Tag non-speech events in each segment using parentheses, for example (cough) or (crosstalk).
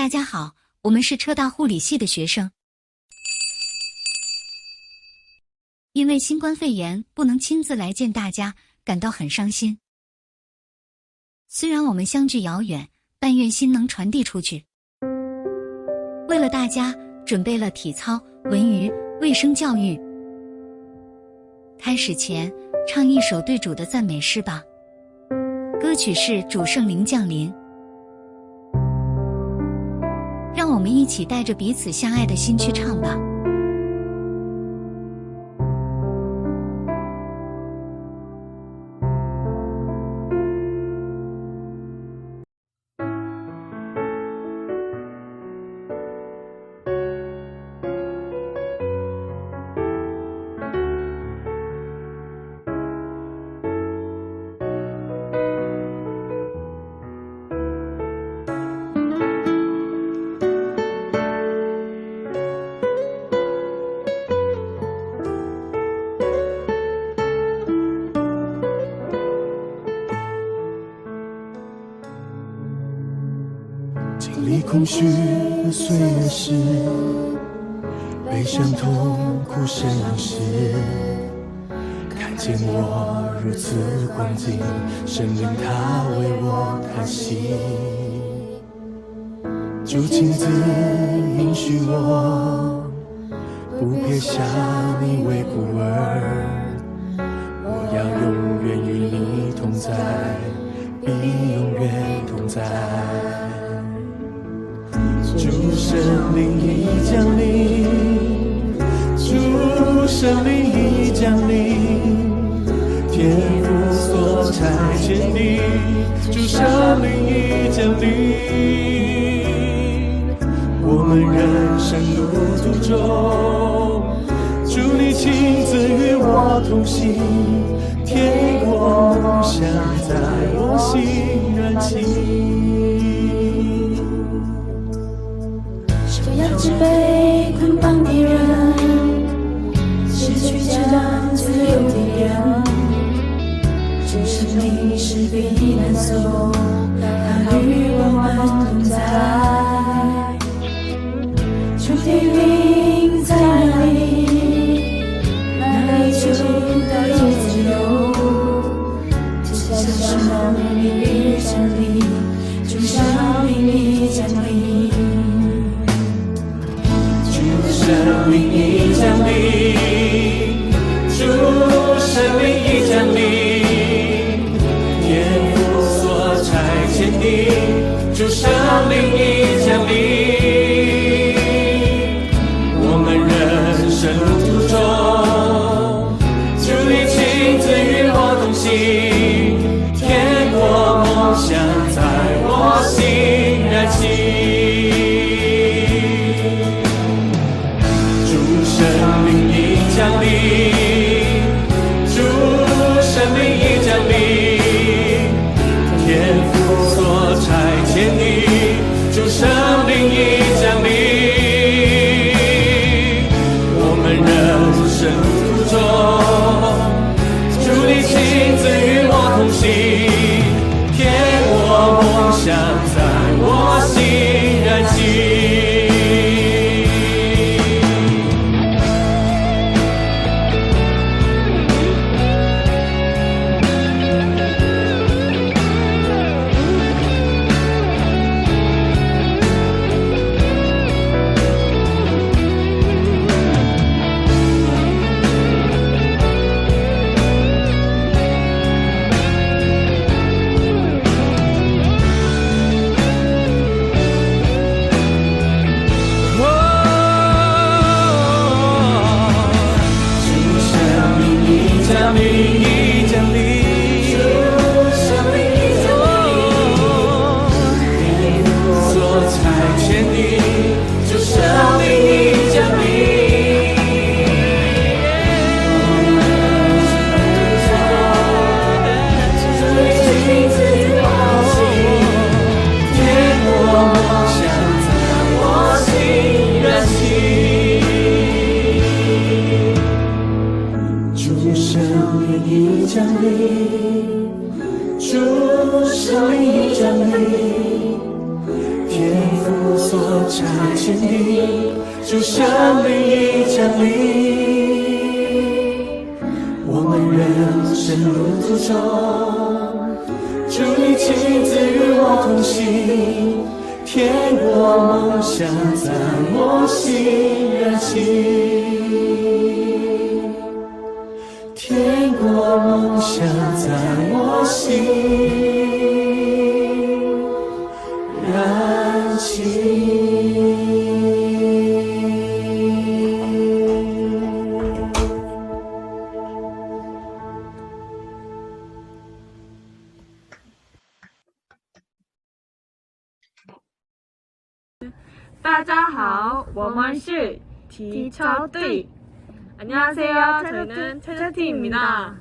大家好，我们是车大护理系的学生。因为新冠肺炎不能亲自来见大家，感到很伤心。虽然我们相距遥远，但愿心能传递出去。为了大家，准备了体操、文娱、卫生教育。开始前，唱一首对主的赞美诗吧。歌曲是《主圣灵降临》。我们一起带着彼此相爱的心去唱吧。空虚的岁月时，悲伤痛苦深时，看见我如此光景，生命它为我叹息，就请自允许我不撇下你为孤儿，我要永远与你同在，必永生命已降临，主生命已降临，天父所差遣的，主生命已降临。我们人生路途中，主你亲自与我同行，天国梦想在我心燃起。是被捆绑的人，失去这自由的人，这生命是避难所，Shalom. 天国梦想在我心燃起大家好我们是体操队。 안녕하세요. 저희는 최저팀입니다.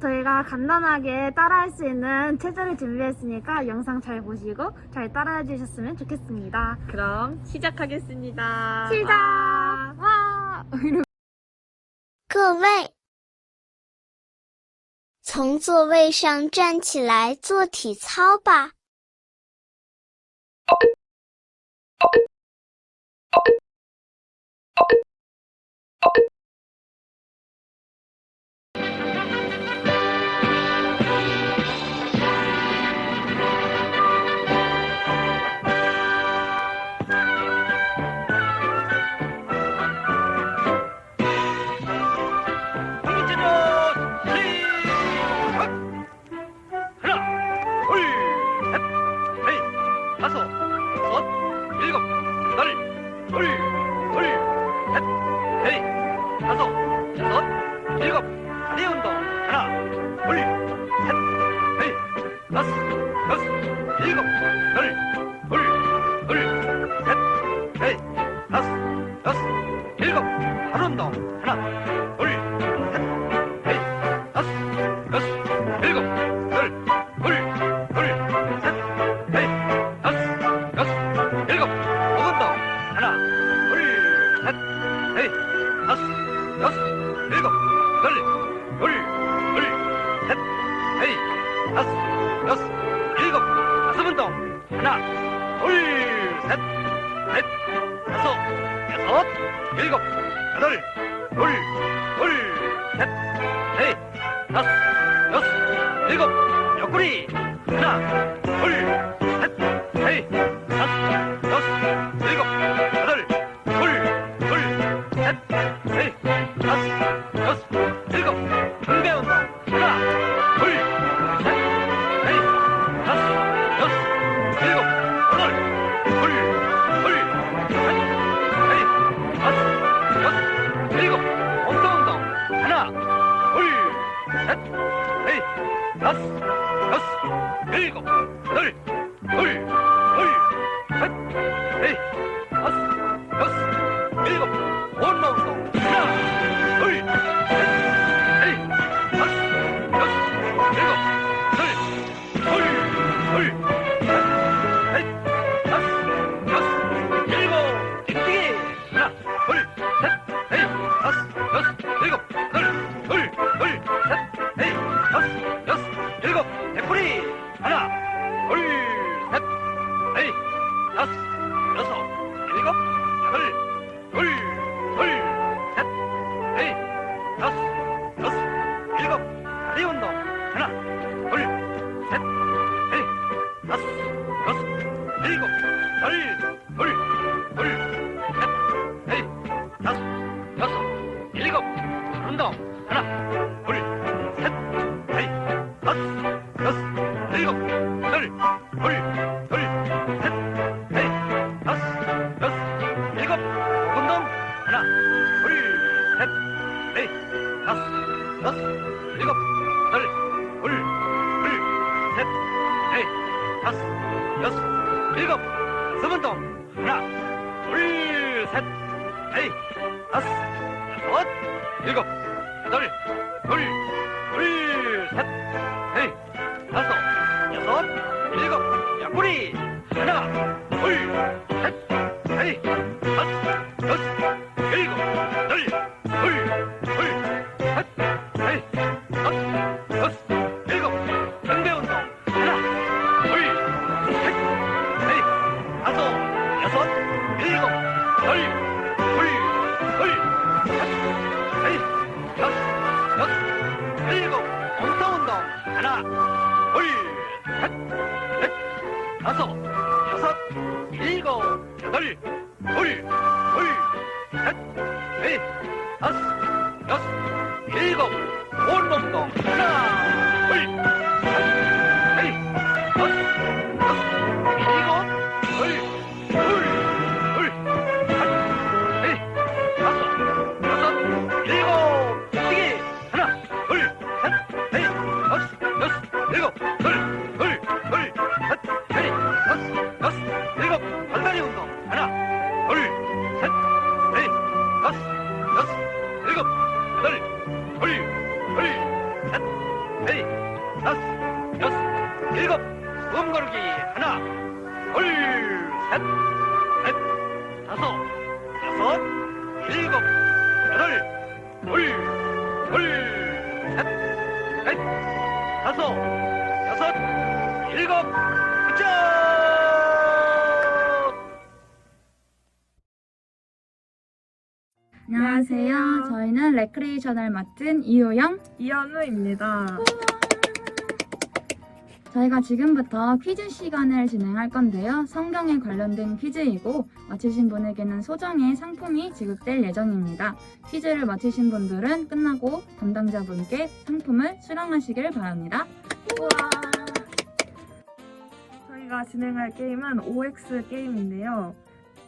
저희가 간단하게 따라할 수 있는 체조를 준비했으니까 영상 잘 보시고 잘 따라해 주셨으면 좋겠습니다. 그럼 시작하겠습니다. 시작! 와! 와!各位从座位上站起来做体操吧。 来。 이거 옆구리 하나 열, 둘, 둘, 셋, 넷, 다섯, 여섯, 일곱, 운동 하나, 둘, 셋, 넷, 다섯, 여섯, 일곱, 열, 둘, 둘, 셋, 넷, 다섯, 여섯, 일곱, 습 운동 하나, 둘, 셋, 넷, 다섯, 여섯, 일곱, 열 여섯, 일곱, 여 레크레이셔널 맡은 이효영. 이현우입니다. 저희가 지금부터 퀴즈 시간을 진행할 건데요. 성경에 관련된 퀴즈이고 맞히신 분에게는 소정의 상품이 지급될 예정입니다. 퀴즈를 맞히신 분들은 끝나고 담당자분께 상품을 수령하시길 바랍니다. 저희가 진행할 게임은 OX 게임인데요.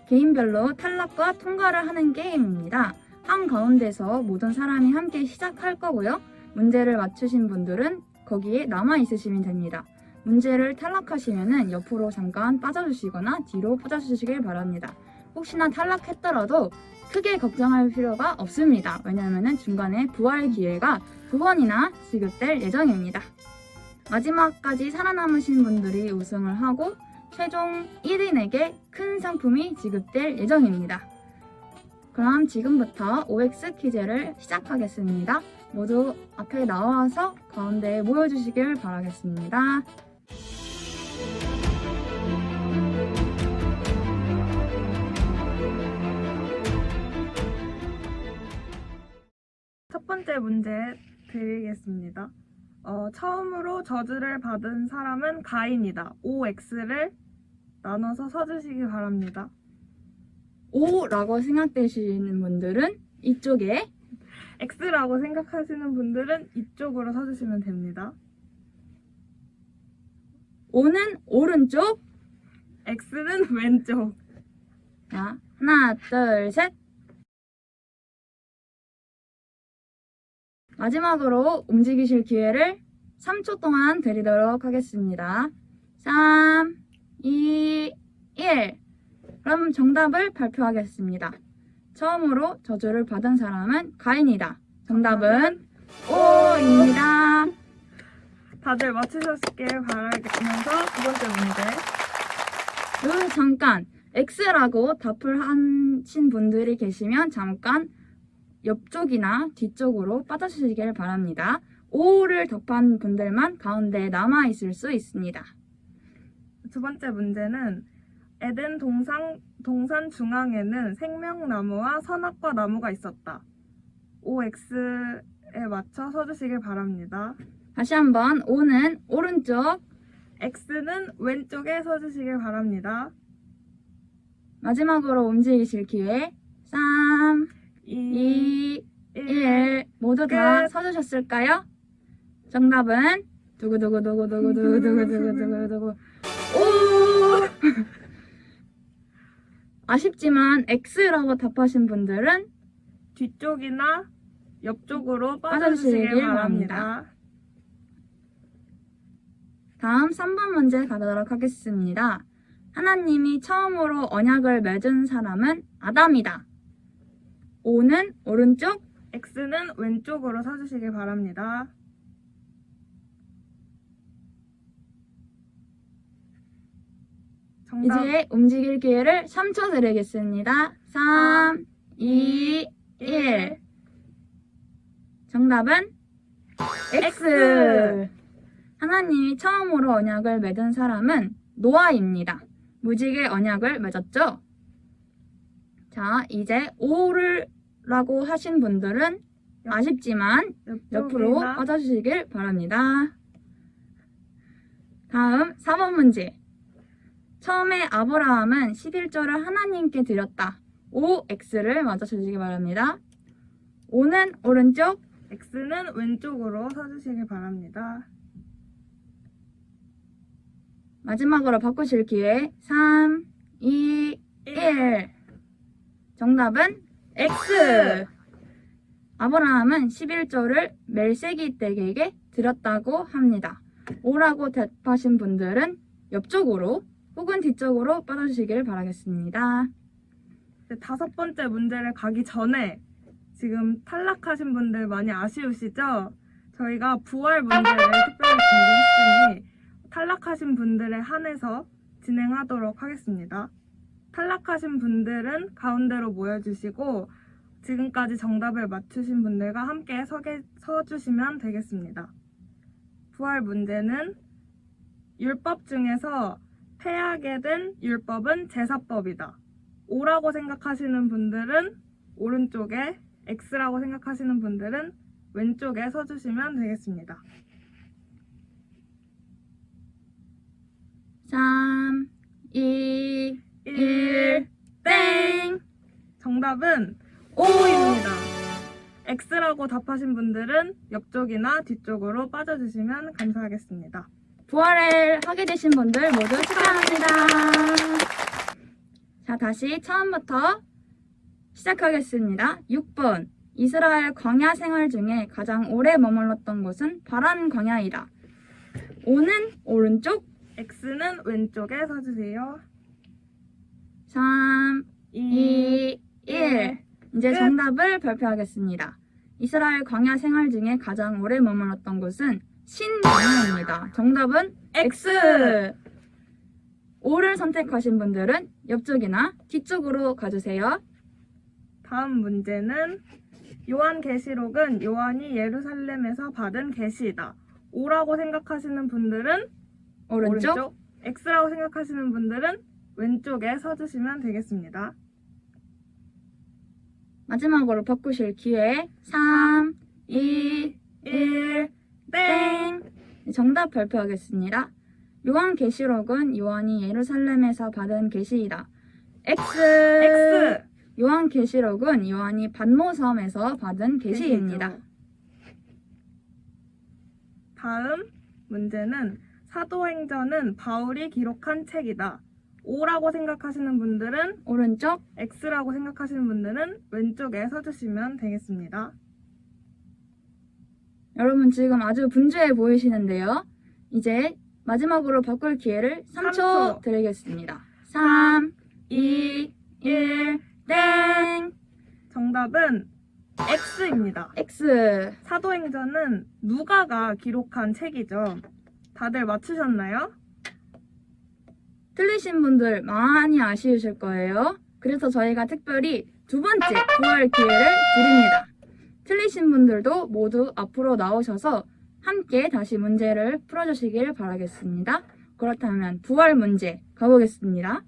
개인별로 탈락과 통과를 하는 게임입니다. 한 가운데서 모든 사람이 함께 시작할 거고요. 문제를 맞추신 분들은 거기에 남아 있으시면 됩니다. 문제를 탈락하시면은 옆으로 잠깐 빠져주시거나 뒤로 빠져주시길 바랍니다. 혹시나 탈락했더라도 크게 걱정할 필요가 없습니다. 왜냐하면 중간에 부활 기회가 두 번이나 지급될 예정입니다. 마지막까지 살아남으신 분들이 우승을 하고 최종 1인에게 큰 상품이 지급될 예정입니다. 그럼 지금부터 OX 퀴즈를 시작하겠습니다. 모두 앞에 나와서 가운데에 모여주시길 바라겠습니다. 첫 번째 문제 드리겠습니다. 어, 처음으로 저주를 받은 사람은 가인이다. OX를 나눠서 써주시기 바랍니다. O라고 생각되시는 분들은 이쪽에 X라고 생각하시는 분들은 이쪽으로 써주시면 됩니다. O는 오른쪽. X는 (laughs) 왼쪽. 자, 하나, 둘, 셋. 마지막으로 움직이실 기회를 3초 동안 드리도록 하겠습니다. 3, 2, 1. 그럼 정답을 발표하겠습니다. 처음으로 저주를 받은 사람은 가인이다. 정답은 O입니다. 다들 맞추셨길 바라면서 두 번째 문제. 그 잠깐 X라고 답을 하신 분들이 계시면 잠깐 옆쪽이나 뒤쪽으로 빠져주시길 바랍니다. O를 답한 분들만 가운데에 남아 있을 수 있습니다. 두 번째 문제는 에덴 동상, 동산 중앙에는 생명나무와 선악과 나무가 있었다. OX에 맞춰 써주시길 바랍니다. 다시 한번 O는 오른쪽, X는 왼쪽에 써주시길 바랍니다. 마지막으로 움직이실 기회 3, 2, 2, 1 모두 다 끝. 써주셨을까요? 정답은 두구두구두구두구두구두구두구두구 (laughs) 오! 아쉽지만 X라고 답하신 분들은 뒤쪽이나 옆쪽으로 빠져주시길 빠져주시길 바랍니다. 바랍니다. 다음 3번 문제 가도록 하겠습니다. 하나님이 처음으로 언약을 맺은 사람은 아담이다. O는 오른쪽, X는 왼쪽으로 써주시길 바랍니다. 정답 이제 움직일 기회를 3초 드리겠습니다. 3, 2, 1. 정답은 X. 하나님이 처음으로 언약을 맺은 사람은 노아입니다. 무지개 언약을 맺었죠? 자, 이제 O를라고 하신 분들은 아쉽지만 옆으로 빠져주시길 바랍니다. 다음 4번 문제. 처음에 아브라함은 11조를 하나님께 드렸다. O, X를 맞춰주시기 바랍니다. O는 오른쪽, X는 왼쪽으로 서주시길 바랍니다. 마지막으로 바꾸실 기회 3, 2, 1. 정답은 X. 아브라함은 11조를 멜세기 댁에게 드렸다고 합니다. O라고 대답하신 분들은 옆쪽으로 혹은 뒤쪽으로 빠져주시길 바라겠습니다. 다섯 번째 문제를 가기 전에 지금 탈락하신 분들 많이 아쉬우시죠? 저희가 부활 문제를 특별히 준비했으니 탈락하신 분들에 한해서 진행하도록 하겠습니다. 탈락하신 분들은 가운데로 모여주시고 지금까지 정답을 맞추신 분들과 함께 서게, 서주시면 되겠습니다. 부활 문제는 율법 중에서 폐하게 된 율법은 제사법이다. O라고 생각하시는 분들은 오른쪽에, X라고 생각하시는 분들은 왼쪽에 서주시면 되겠습니다. 3, 2, 1, 1. 땡! 정답은 O입니다. X라고 답하신 분들은 옆쪽이나 뒤쪽으로 빠져주시면 감사하겠습니다. 부활을 하게 되신 분들 모두 축하합니다. 자, 다시 처음부터 시작하겠습니다. 6번. 이스라엘 광야 생활 중에 가장 오래 머물렀던 곳은 바란 광야이다. 5는 오른쪽, X는 왼쪽에 서주세요. 3, 2, 1. 이제 끝. 정답을 발표하겠습니다. 이스라엘 광야 생활 중에 가장 오래 머물렀던 곳은 신광야입니다. 정답은 X. 5를 선택하신 분들은 옆쪽이나 뒤쪽으로 가주세요. 다음 문제는 요한 계시록은 요한이 예루살렘에서 받은 계시이다. O라고 생각하시는 분들은 오른쪽, X라고 생각하시는 분들은 왼쪽에 서주시면 되겠습니다. 마지막으로 바꾸실 기회 3, 2, 1, 땡! 네, 정답 발표하겠습니다. 요한 계시록은 요한이 예루살렘에서 받은 계시이다. X. X! 요한 계시록은 요한이 반모섬에서 받은 계시입니다. 다음 문제는 사도행전은 바울이 기록한 책이다. O라고 생각하시는 분들은 오른쪽, X라고 생각하시는 분들은 왼쪽에 서주시면 되겠습니다. 여러분 지금 아주 분주해 보이시는데요. 이제 마지막으로 바꿀 기회를 3초, 3초. 드리겠습니다. 3, 2, 1, 땡! 정답은 X입니다. X. 사도행전은 누가가 기록한 책이죠. 다들 맞추셨나요? 틀리신 분들 많이 아쉬우실 거예요. 그래서 저희가 특별히 두 번째 부활 기회를 드립니다. 틀리신 분들도 모두 앞으로 나오셔서 함께 다시 문제를 풀어주시길 바라겠습니다. 그렇다면 부활 문제 가보겠습니다.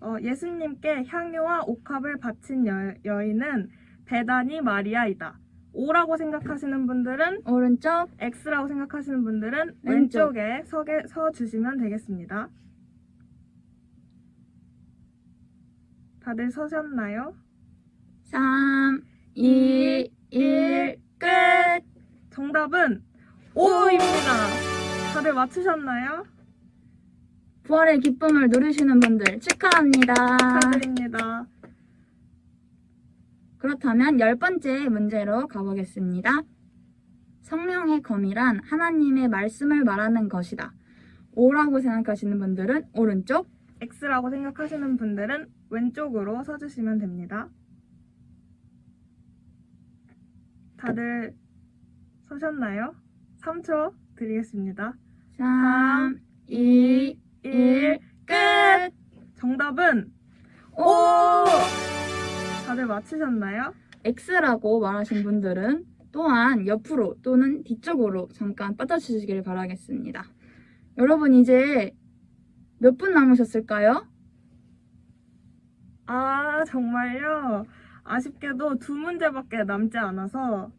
어, 예수님께 향유와 옥합을 바친 여, 여인은 베다니 마리아이다. O라고 생각하시는 분들은 오른쪽, X라고 생각하시는 분들은 왼쪽. 왼쪽에 서게, 서 주시면 되겠습니다. 다들 서셨나요? 3, 2, 1, 끝! 정답은 O입니다. 다들 맞추셨나요? 부활의 기쁨을 누리시는 분들 축하합니다. 축하드립니다. 그렇다면 열 번째 문제로 가보겠습니다. 성령의 검이란 하나님의 말씀을 말하는 것이다. O라고 생각하시는 분들은 오른쪽, X라고 생각하시는 분들은 왼쪽으로 서주시면 됩니다. 다들 서셨나요? 3초 드리겠습니다. 3, 2, 1, 끝! 정답은 오! 다들 맞추셨나요? X라고 말하신 분들은 또한 옆으로 또는 뒤쪽으로 잠깐 빠져주시길 바라겠습니다. 여러분 이제 몇 분 남으셨을까요? 아, 정말요? 아쉽게도 두 문제밖에 남지 않아서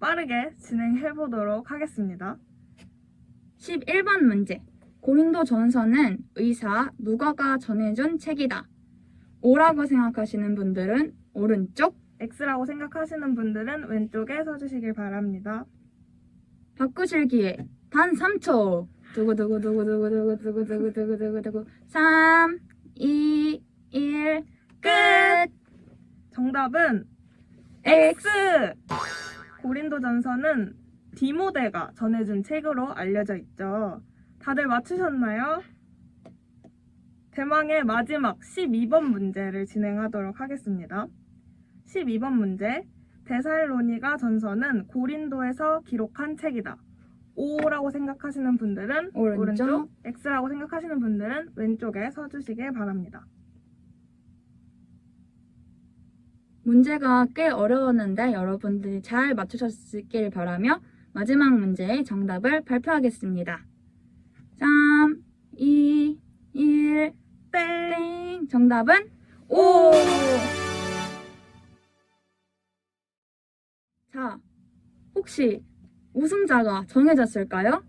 빠르게 진행해 보도록 하겠습니다. 11번 문제. 고린도 전서는 의사 누가가 전해준 책이다. O라고 생각하시는 분들은 오른쪽, X라고 생각하시는 분들은 왼쪽에 서주시길 바랍니다. 바꾸실 기회 단 3초. 두구두구두구두구두구두구두구두구두구 3, 2, 1, 끝! 정답은 X! 고린도전서는 디모데가 전해준 책으로 알려져 있죠. 다들 맞추셨나요? 대망의 마지막 12번 문제를 진행하도록 하겠습니다. 12번 문제. 데살로니가 전서는 고린도에서 기록한 책이다. O라고 생각하시는 분들은 오른쪽. 오른쪽, X라고 생각하시는 분들은 왼쪽에 서주시길 바랍니다. 문제가 꽤 어려웠는데 여러분들이 잘 맞추셨길 바라며 마지막 문제의 정답을 발표하겠습니다. 3, 2, 1, 땡! 정답은 O! 자, 혹시 우승자가 정해졌을까요?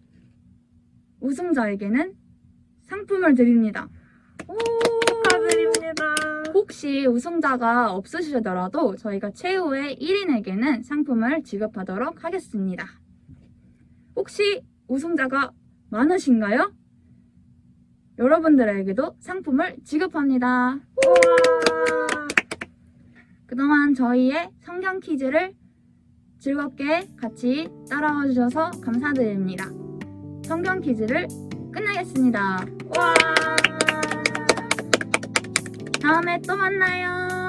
우승자에게는 상품을 드립니다. 오! 혹시 우승자가 없으시더라도 저희가 최후의 1인에게는 상품을 지급하도록 하겠습니다. 혹시 우승자가 많으신가요? 여러분들에게도 상품을 지급합니다. 그동안 저희의 성경 퀴즈를 즐겁게 같이 따라와 주셔서 감사드립니다. 성경 퀴즈를 끝내겠습니다. 와. 다음에 또 만나요. “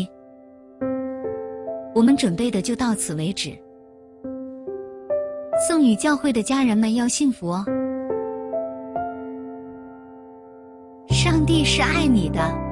”我们准备的就到此为止。送与教会的家人们要幸福哦！上帝是爱你的。